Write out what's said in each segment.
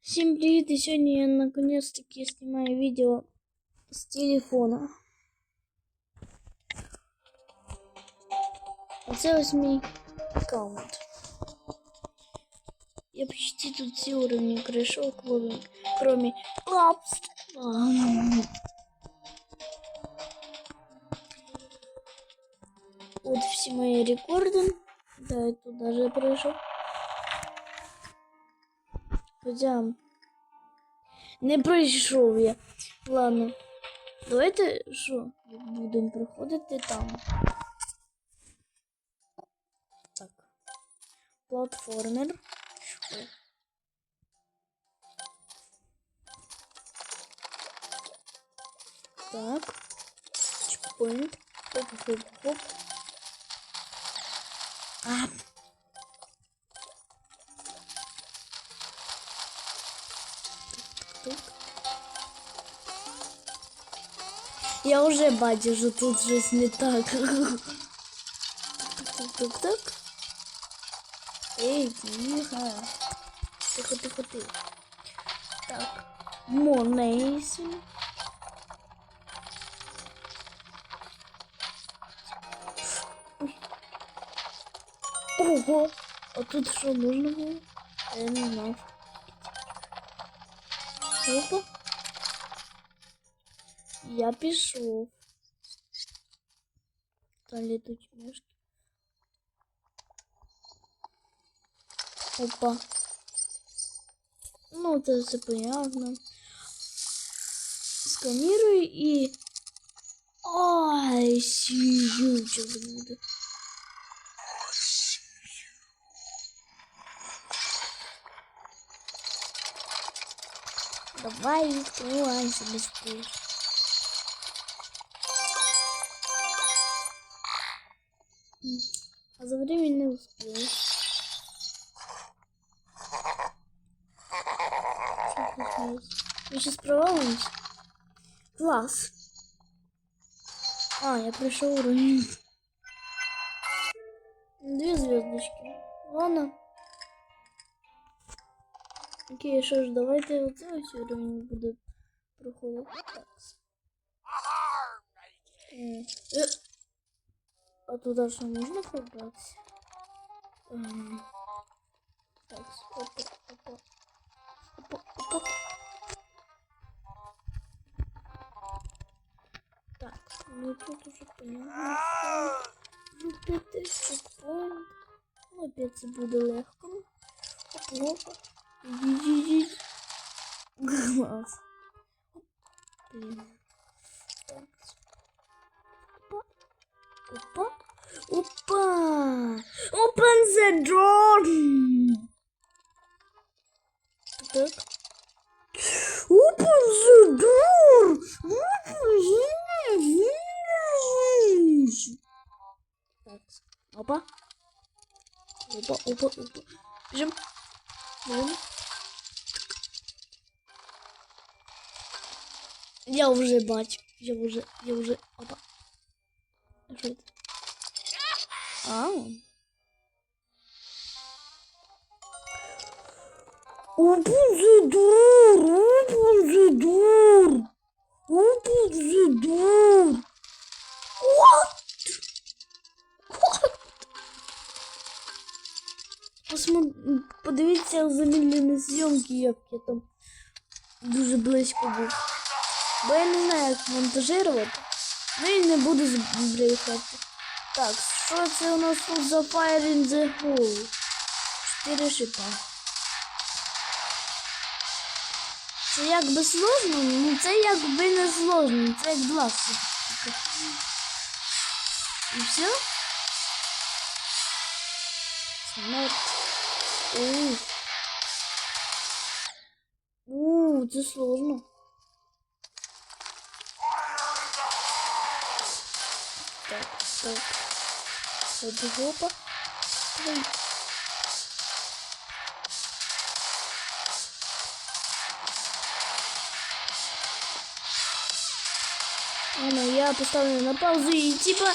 Всем привет! И сегодня я наконец-таки снимаю видео с телефона. Оце ось мій аккаунт. Я почти тут все уровни пройшов, кроме, кроме. Вот все мои рекорды. Да, я тут даже пройшов. Хоча не пройшов я. Ладно. Давайте що? Будемо проходити там. Так. Платформер. Так. Чекпоинт. Хоп-хоп-хоп. А, Я уже бачу, тут щось не так. Тук-тук-тук. Ей, тихо. Тихо, тихо, тихо. Так. Монейсі. Ого! А тут що можна було? Я не знав. Опа. Я пішов. Там летуть мешки. Опа. Ну, це все понятно. Сканирую и... Ай, сію, що буде. Давай відкривайся быстрее. За время не сейчас провалимся. Класс. А, я прошел уровень. Две звездочки. Ладно. Окей, що ж, давайте оце ось уровень буде проходити. Так. А туди що можна пробратися? Ем. Так, опа, опа. Опа, опа. Так, ну тут уже понятно. Ну, опять чекпоінт. Ну, опять це буде легко. Опа. Ди-ди-ди. Глаз. Блин. Так. Опа. Опа. Опа. Open the door. Так. Open the door. Open the Так. Опа. Опа, опа, опа. Бежим. Бежим. Я вже бачу. Я вже, я вже. Опа. А Що це? А. Open the door! Open the door! Open the door! What? What? Посмо... Подивіться замедлені зйомки, як я там дуже близько був. Бо я не знаю, як монтажувати. Ну і не буду збрехати. Так, що це у нас тут за Fire in the Hole? Чотири шипа. Це якби сложно, ну це якби не сложно, це як два шипа. І все? Смерть. Ууу. Ууу, це сложно. Так, так. Хоп, опа. Ой. Ладно, я поставлю на паузу и типа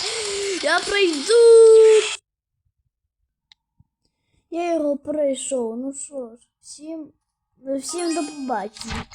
я пройду. Я його пройшов. Ну що ж, всім Ну, Всім до побачення.